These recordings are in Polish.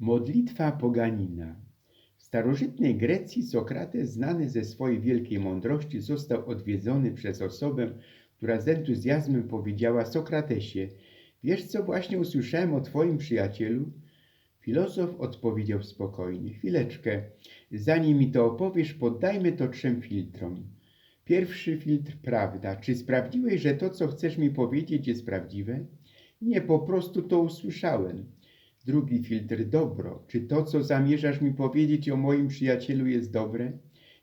Modlitwa poganina. W starożytnej Grecji Sokrates, znany ze swojej wielkiej mądrości, został odwiedzony przez osobę, która z entuzjazmem powiedziała Sokratesie, wiesz co właśnie usłyszałem o twoim przyjacielu? Filozof odpowiedział spokojnie, chwileczkę, zanim mi to opowiesz, poddajmy to trzem filtrom. Pierwszy filtr prawda. Czy sprawdziłeś, że to, co chcesz mi powiedzieć, jest prawdziwe? Nie, po prostu to usłyszałem. Drugi filtr dobro. Czy to, co zamierzasz mi powiedzieć o moim przyjacielu, jest dobre?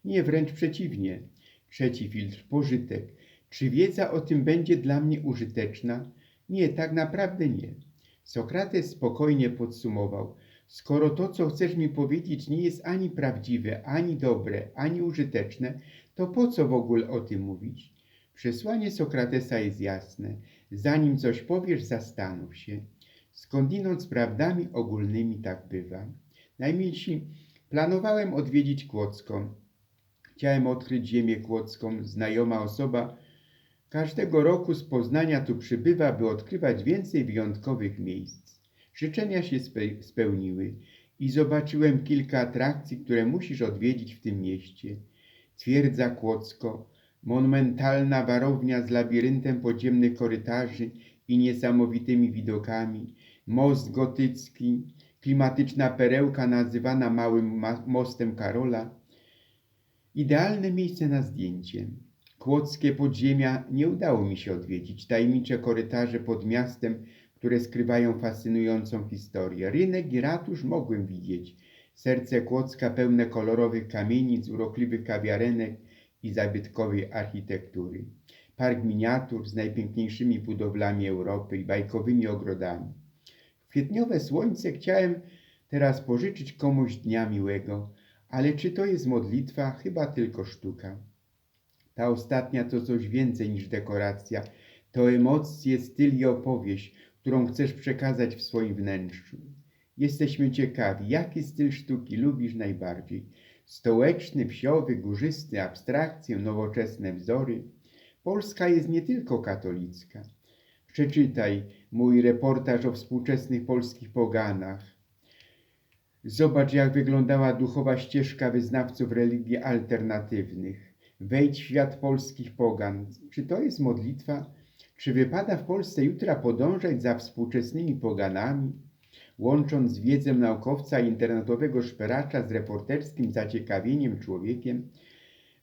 Nie, wręcz przeciwnie. Trzeci filtr pożytek. Czy wiedza o tym będzie dla mnie użyteczna? Nie, tak naprawdę nie. Sokrates spokojnie podsumował: Skoro to, co chcesz mi powiedzieć, nie jest ani prawdziwe, ani dobre, ani użyteczne, to po co w ogóle o tym mówić? Przesłanie Sokratesa jest jasne. Zanim coś powiesz, zastanów się. Skądinąd z prawdami ogólnymi tak bywa. Najmilsi, planowałem odwiedzić Kłodzką. Chciałem odkryć ziemię kłodzką. Znajoma osoba każdego roku z Poznania tu przybywa, by odkrywać więcej wyjątkowych miejsc. Życzenia się spe- spełniły i zobaczyłem kilka atrakcji, które musisz odwiedzić w tym mieście. Twierdza Kłodzko, monumentalna warownia z labiryntem podziemnych korytarzy i niesamowitymi widokami, most gotycki, klimatyczna perełka nazywana Małym Ma- Mostem Karola. Idealne miejsce na zdjęcie. Kłodzkie podziemia nie udało mi się odwiedzić. Tajemnicze korytarze pod miastem, które skrywają fascynującą historię. Rynek i ratusz mogłem widzieć. Serce Kłodzka pełne kolorowych kamienic, urokliwych kawiarenek i zabytkowej architektury. Park miniatur z najpiękniejszymi budowlami Europy i bajkowymi ogrodami. Kwietniowe słońce chciałem teraz pożyczyć komuś dnia miłego, ale czy to jest modlitwa? Chyba tylko sztuka. Ta ostatnia to coś więcej niż dekoracja. To emocje, styl i opowieść, którą chcesz przekazać w swoim wnętrzu. Jesteśmy ciekawi, jaki styl sztuki lubisz najbardziej. Stołeczny, wsiowy, górzysty, abstrakcję, nowoczesne wzory. Polska jest nie tylko katolicka. Przeczytaj mój reportaż o współczesnych polskich poganach. Zobacz, jak wyglądała duchowa ścieżka wyznawców religii alternatywnych. Wejdź w świat polskich pogan. Czy to jest modlitwa? Czy wypada w Polsce jutra podążać za współczesnymi poganami, łącząc wiedzę naukowca i internetowego szperacza z reporterskim zaciekawieniem człowiekiem?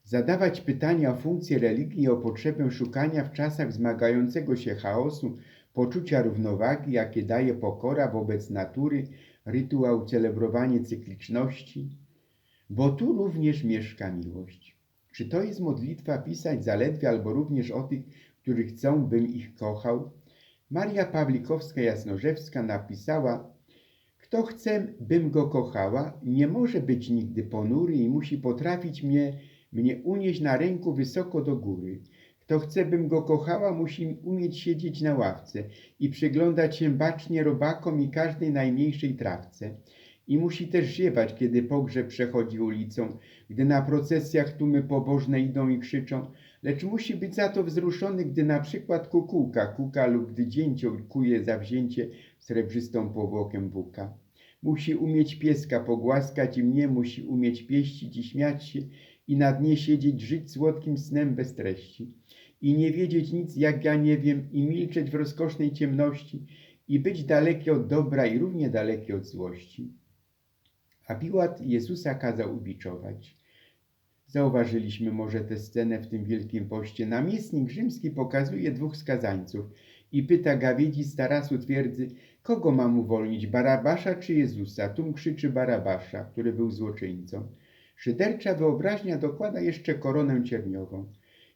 Zadawać pytania o funkcję religii i o potrzebę szukania w czasach zmagającego się chaosu poczucia równowagi, jakie daje pokora wobec natury, rytuał celebrowanie cykliczności? Bo tu również mieszka miłość. Czy to jest modlitwa pisać zaledwie albo również o tych, którzy chcą, bym ich kochał? Maria Pawlikowska-Jasnorzewska napisała Kto chce, bym go kochała, nie może być nigdy ponury i musi potrafić mnie, mnie unieść na ręku wysoko do góry. Kto chce, bym go kochała, musi umieć siedzieć na ławce i przyglądać się bacznie robakom i każdej najmniejszej trawce. I musi też ziewać, kiedy pogrzeb przechodzi ulicą, gdy na procesjach tłumy pobożne idą i krzyczą, lecz musi być za to wzruszony, gdy na przykład kukułka kuka lub gdy dzięcioł kuje zawzięcie srebrzystą powłokiem buka. Musi umieć pieska pogłaskać i mnie musi umieć pieścić i śmiać się i na dnie siedzieć, żyć słodkim snem bez treści. I nie wiedzieć nic, jak ja nie wiem, i milczeć w rozkosznej ciemności, i być daleki od dobra i równie daleki od złości. A Piłat Jezusa kazał ubiczować. Zauważyliśmy może tę scenę w tym Wielkim Poście. Namiestnik rzymski pokazuje dwóch skazańców i pyta gawiedzi z tarasu twierdzy, kogo mam uwolnić, Barabasza czy Jezusa? Tum krzyczy Barabasza, który był złoczyńcą. Szydercza wyobraźnia dokłada jeszcze koronę cierniową.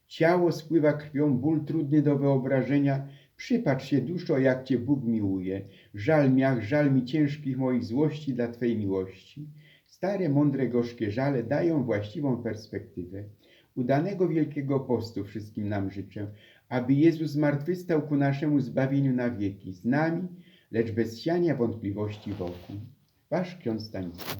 Ciało spływa krwią, ból trudny do wyobrażenia. Przypatrz się duszo, jak cię Bóg miłuje. Żal miach, żal mi ciężkich moich złości dla Twej miłości. Stare, mądre, gorzkie żale dają właściwą perspektywę. Udanego Wielkiego Postu wszystkim nam życzę, aby Jezus zmartwychwstał ku naszemu zbawieniu na wieki, z nami, lecz bez siania wątpliwości wokół. Wasz ksiądz Stanisław.